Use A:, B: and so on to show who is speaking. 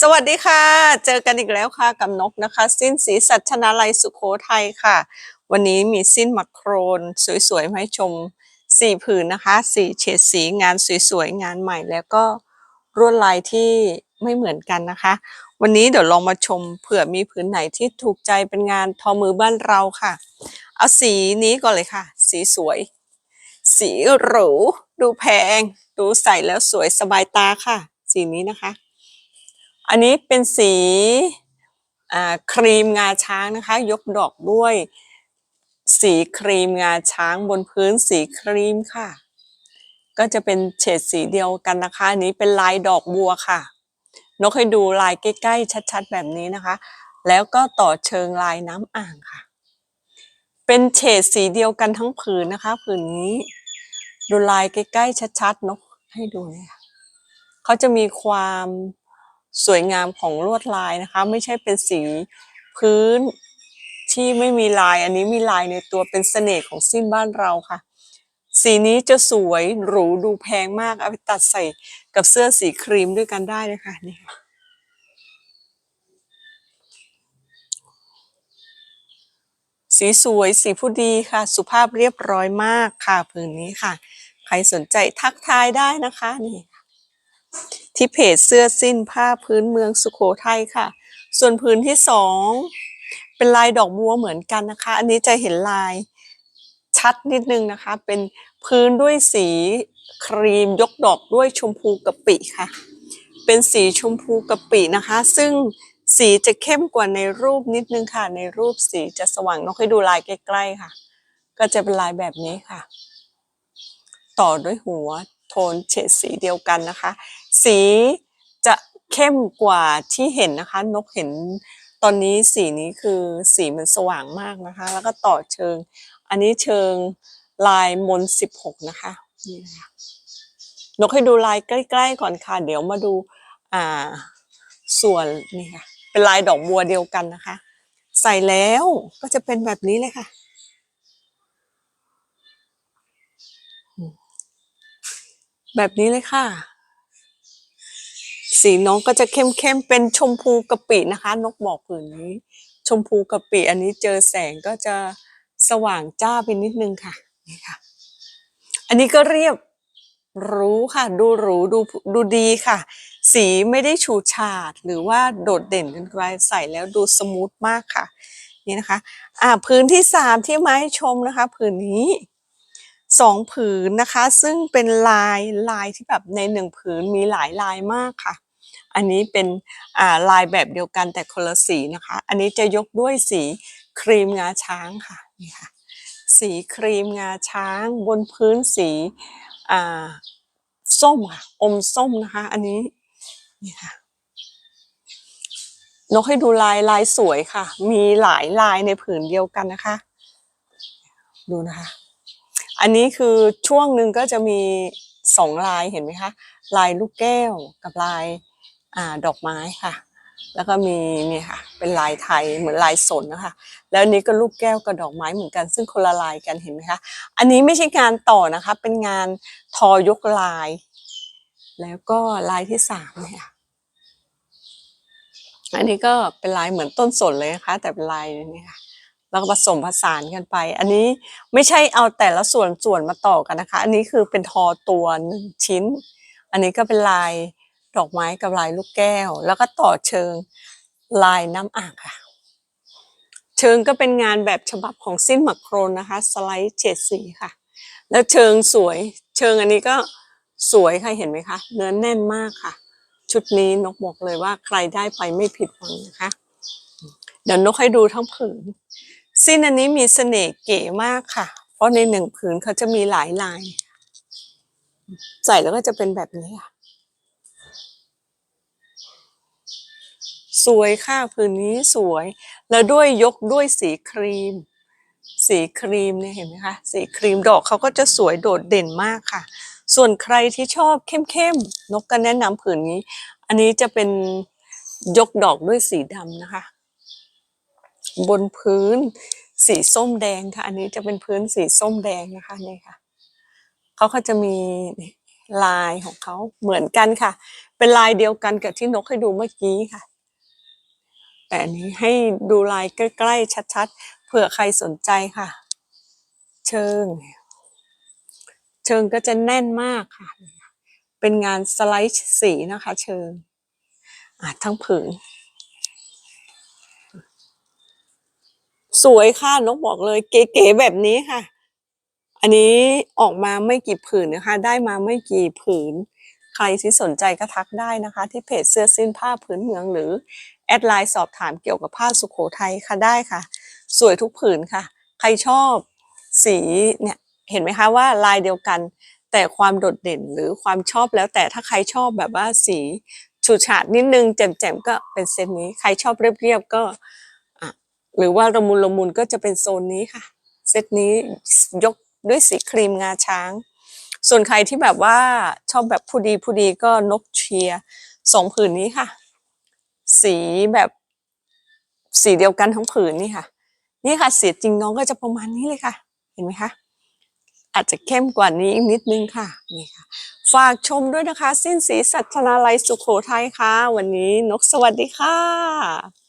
A: สวัสดีค่ะ เจอกันอีกแล้วค่ะกับนกนะคะ สิ้นสีสัชนาลัยสุโขทัยค่ะ วันนี้มีสิ้นมักโครนสวยๆมาให้ชมสี่ผืนนะคะสี่เฉดสีงานสวยๆงานใหม่แล้วก็รวดลายที่ไม่เหมือนกันนะคะ วันนี้เดี๋ยวลองมาชมเผื่อมีผืนไหนที่ถูกใจเป็นงานทอมือบ้านเราค่ะ เอาสีนี้ก่อนเลยค่ะ สีสวย สีหรูดูแพง ดูใส่แล้วสวยสบายตาค่ะ สีนี้นะคะ อันนี้เป็นสีครีมงาช้างนะคะ ยกดอกด้วย สีครีมงาช้างบนพื้นสีครีมค่ะ ก็จะเป็นเฉดสีเดียวกันนะคะอันนี้เป็นลายดอกบัวค่ะ นกให้ดูลายใกล้ๆชัดๆ แบบนี้นะคะ แล้วก็ต่อเชิงลายน้ำอ่างค่ะ เป็นเฉดสีเดียวกันทั้งผืนนะคะ ผืนนี้ ดูลายใกล้ๆชัดๆนกให้ดูเนี่ยเขาจะมีความ สวยงามของลวดลายนะคะ ไม่ใช่เป็นสีพื้นที่ไม่มีลายอันนี้มีลายในตัวเป็นเสน่ห์ของสิ้นบ้านเราค่ะ สีนี้จะสวยหรูดูแพงมากเอาไปตัดใส่กับเสื้อสีครีมด้วยกันได้เลยค่ะนี่สีสวยสีผู้ดีค่ะ สุภาพเรียบร้อยมากค่ะผืนนี้ค่ะ ใครสนใจทักทายได้นะคะนี่ค่ะ ที่เพจเสื้อสิ้นผ้าพื้นเมืองสุโขทัยค่ะ ส่วนผืนที่สองเป็นลายดอกบัวเหมือนกันนะคะ อันนี้จะเห็นลายชัดนิดนึงนะคะ เป็นพื้นด้วยสีครีมยกดอกด้วยชมพูกะปิค่ะ เป็นสีชมพูกะปินะคะ ซึ่งสีจะเข้มกว่าในรูปนิดนึงค่ะ ในรูปสีจะสว่างนกให้ดูลายใกล้ๆค่ะ ก็จะเป็นลายแบบนี้ค่ะ ต่อด้วยหัว นเฉดสีเดียวกันนะคะ สีจะเข้มกว่าที่เห็นนะคะ นกเห็นตอนนี้สีนี้คือสีมันสว่างมากนะคะ แล้วก็ต่อเชิง อันนี้เชิงลายมนสิบหกนะคะนี่นะคะนกให้ดูลายใกล้ๆก่อนค่ะ เดี๋ยวมาดูอ่าส่วนนี่ค่ะ เป็นลายดอกบัวเดียวกันนะคะ ใส่แล้วก็จะเป็นแบบนี้เลยค่ะ แบบนี้เลยค่ะ สีน้องก็จะเข้มๆเป็นชมพูกะปินะคะ นกบอกผืนนี้ ชมพูกะปิอันนี้เจอแสงก็จะสว่างจ้าไปนิดนึงค่ะนี่ค่ะ อันนี้ก็เรียบรู้ค่ะ ดูหรูดูดูดีค่ะ สีไม่ได้ฉูดฉาดหรือว่าโดดเด่นเกินไปใส่แล้วดูสมูทมากค่ะ นี่นะคะ อ่าพื้นที่สามที่มาให้ชมนะคะ ผืนนี้ สองผืนนะคะ ซึ่งเป็นลายลายที่แบบในหนึ่งผืนมีหลายลายมากค่ะ อันนี้เป็นลายแบบเดียวกันแต่คนละสีนะคะ อันนี้จะยกด้วยสีครีมงาช้างค่ะนี่ค่ะ สีครีมงาช้างบนพื้นสีส้มค่ะอมส้มนะคะ อันนี้นี่ค่ะนกให้ดูลายลายสวยค่ะ มีหลายลายในผืนเดียวกันนะคะ ดูนะคะ อันนี้คือช่วงหนึ่งก็จะมีสองลายเห็นไหมคะลายลูกแก้วกับลายอดอกไม้ค่ะ แล้วก็มีเนี่ยค่ะเป็นลายไทยเหมือนลายสนนะคะ แล้วนี้ก็ลูกแก้วกับดอกไม้เหมือนกัน ซึ่งคนละลายกันเห็นไหมคะอันนี้ไม่ใช่งานต่อนะคะ เป็นงานทอยกลาย แล้วก็ลายที่สามเนี่ยอันนี้ก็เป็นลายเหมือนต้นสนเลยนะคะ แต่เป็นลายนี่ค่ะ แล้วก็ผสมผสานกันไป อันนี้ไม่ใช่เอาแต่ละส่วนส่วนมาต่อกันนะคะ อันนี้คือเป็นทอตัวหนึ่งชิ้น อันนี้ก็เป็นลายดอกไม้กับลายลูกแก้ว แล้วก็ต่อเชิงลายน้ำอ่างค่ะ เชิงก็เป็นงานแบบฉบับของสิ้นหมักโครนนะคะ สไลด์เฉดสีค่ะ แล้วเชิงสวย เชิงอันนี้ก็สวยค่ะเห็นไหมคะ เนื้อแน่นมากค่ะ ชุดนี้นกบอกเลยว่าใครได้ไปไม่ผิดหวังนะคะ เดี๋ยวนกให้ดูทั้งผืน สิ้นอันนี้มีเสน่ห์เก๋มากค่ะ เพราะในหนึ่งผืนเขาจะมีหลายลาย ใส่แล้วก็จะเป็นแบบนี้ค่ะ สวยค่ะผืนนี้สวย แล้วด้วยยกด้วยสีครีม สีครีมเนี่ยเห็นไหมคะ สีครีมดอกเขาก็จะสวยโดดเด่นมากค่ะ ส่วนใครที่ชอบเข้มๆนกก็แนะนำผืนนี้ อันนี้จะเป็นยกดอกด้วยสีดำนะคะ บนพื้นสีส้มแดงค่ะ อันนี้จะเป็นพื้นสีส้มแดงนะคะนี่ค่ะเขาก็จะมีลายของเขาเหมือนกันค่ะ เป็นลายเดียวกันกับที่นกให้ดูเมื่อกี้ค่ะ แต่อันนี้ให้ดูลายใกล้ๆชัดๆเผื่อใครสนใจค่ะ เชิง เชิงก็จะแน่นมากค่ะ เป็นงานสไลด์สีนะคะ เชิงอะทั้งผืน สวยค่ะนกบอกเลยเก๋ๆแบบนี้ค่ะ อันนี้ออกมาไม่กี่ผืนนะคะ ได้มาไม่กี่ผืน ใครที่สนใจก็ทักได้นะคะ ที่เพจเสื้อสิ้นผ้าพื้นเมืองหรือ แอดไลน์สอบถามเกี่ยวกับผ้าสุโขทัยค่ะได้ค่ะ สวยทุกผืนค่ะ ใครชอบสีเนี่ยเห็นไหมคะว่าลายเดียวกัน แต่ความโดดเด่นหรือความชอบแล้วแต่ถ้าใครชอบแบบว่าสีฉูดฉาดนิดนึงแจ่มๆก็เป็นเซตนี้ ใครชอบเรียบๆก็ หรือว่าละมุนละมุนก็จะเป็นโซนนี้ค่ะ เซตนี้ยกด้วยสีครีมงาช้าง ส่วนใครที่แบบว่าชอบแบบผู้ดีผู้ดีก็นกเชียร์สองผืนนี้ค่ะ สีแบบสีเดียวกันทั้งผืนนี่ค่ะ นี่ค่ะสีจริงน้องก็จะประมาณนี้เลยค่ะ เห็นไหมคะอาจจะเข้มกว่านี้อีกนิดนึงค่ะนี่ค่ะ ฝากชมด้วยนะคะ สิ้นสีสัชนาลัยสุโขทัยค่ะ วันนี้นกสวัสดีค่ะ